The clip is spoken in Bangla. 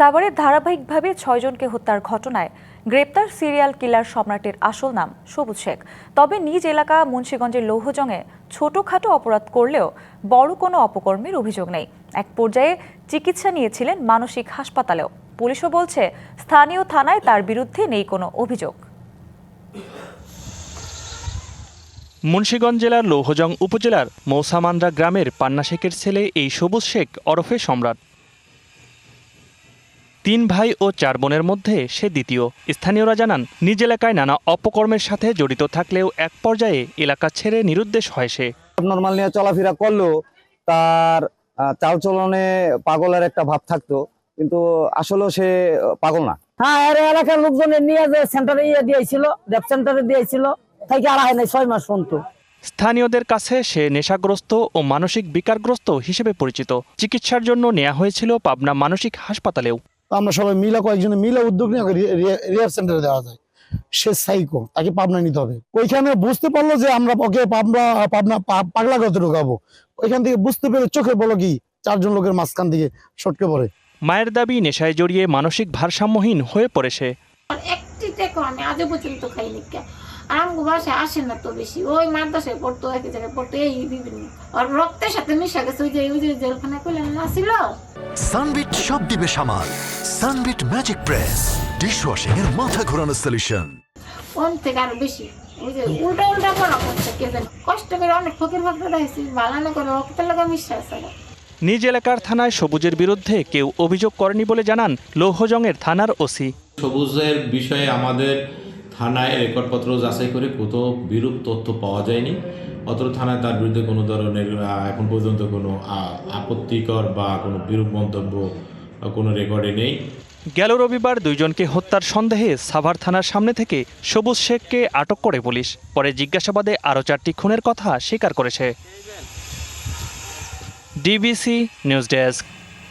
সাভারে ধারাবাহিকভাবে ছয়জনকে হত্যার ঘটনায় গ্রেপ্তার সিরিয়াল কিলার সম্রাটের আসল নাম সবুজ শেখ। তবে নিজ এলাকা মুন্সীগঞ্জের লৌহজংয়ে ছোটখাটো অপরাধ করলেও বড় কোনো অপকর্মের অভিযোগ নেই। এক পর্যায়ে চিকিৎসা নিয়েছিলেন মানসিক হাসপাতালেও। পুলিশও বলছে, স্থানীয় থানায় তার বিরুদ্ধে নেই কোনো অভিযোগ। মুন্সীগঞ্জ জেলার লৌহজং উপজেলার মৌসামান্দ্রা গ্রামের পান্না শেখের ছেলে এই সবুজ শেখ ওরফে সম্রাট। তিন ভাই ও চার বোনের মধ্যে সে দ্বিতীয়। স্থানীয়রা জানান নিজ এলাকায় নানা অপকর্মের সাথে জড়িত থাকলেও এক পর্যায়ে এলাকা ছেড়ে নিরুদ্দেশ হয় সে। নর্মাল নিয়ে চলাফেরা করলেও তার চালচলনে পাগলের একটা ভাব থাকতো কিন্তু আসলে সে পাগল না। হ্যাঁ এর এলাকার লোকজনের নিয়ে যে সেন্টারে ইয়ে দিয়েছিল রেপ সেন্টারে দিয়েছিল থেকে আর হয় নাই ছয় মাস পর্যন্ত। স্থানীয়দের কাছে সে নেশাগ্রস্ত ও মানসিক বিকারগ্রস্ত হিসেবে পরিচিত। চিকিৎসার জন্য নেওয়া হয়েছিল পাবনা মানসিক হাসপাতালেও। তো আমরা সবাই মিলে কয়েকজনে মিলে উদ্যোগ নিয়ে রিহাব সেন্টারে দেওয়া যায়। সে সাইকো তাকে পাবনা নিতে হবে। ওইখানে বুঝতে পারল যে আমরা ওকে পাবনা পাবনা পা- পাগলা করতে ঢুকাবো। ওইখান থেকে বুঝতে পেরে চোখে বলো কি চারজন লোকের মাঝখান থেকে সটকে পড়ে। মায়ের দাবি নেশায় জড়িয়ে মানসিক ভারসাম্যহীন হয়ে পড়ে সে আর একটি টেকো আমি আজও পর্যন্ত খাইনি। বাসায় আসে না তো বেশি। ওই মাদ্রাসায় পড়তো এক জায়গায় পড়তো এই বিভিন্ন। আর রক্তের সাথে মিশা গেছে ওই যে ওই যে জেলখানা করলেন না ছিল? সানবিট সব দিবে সামাল। সানবিট ম্যাজিক প্রেস ডিশওয়াশিং এর মাথা ঘোরানো সলিউশন ওন থেকে আরও বেশি। ওই যে উল্টা উল্টা করা করছে কে জানে। কষ্ট করে অনেক ফকির ফকির হয়েছি বালানো করে রক্তের লাগা মিশা আছে নিজ এলাকার থানায় সবুজের বিরুদ্ধে কেউ অভিযোগ করেনি বলে জানান লৌহজংয়ের থানার ওসি। সবুজের বিষয়ে আমাদের থানায় রেকর্ডপত্র যাচাই করে কোথাও বিরূপ তথ্য পাওয়া যায়নি। অত্র থানায় তার বিরুদ্ধে কোনো ধরনের এখন পর্যন্ত কোনো আপত্তিকর বা কোনো বিরূপ মন্তব্য কোনো রেকর্ডে নেই। গেল রবিবার দুইজনকে হত্যার সন্দেহে সাভার থানার সামনে থেকে সবুজ শেখকে আটক করে পুলিশ। পরে জিজ্ঞাসাবাদে আরও চারটি খুনের কথা স্বীকার করেছে। DBC news desk.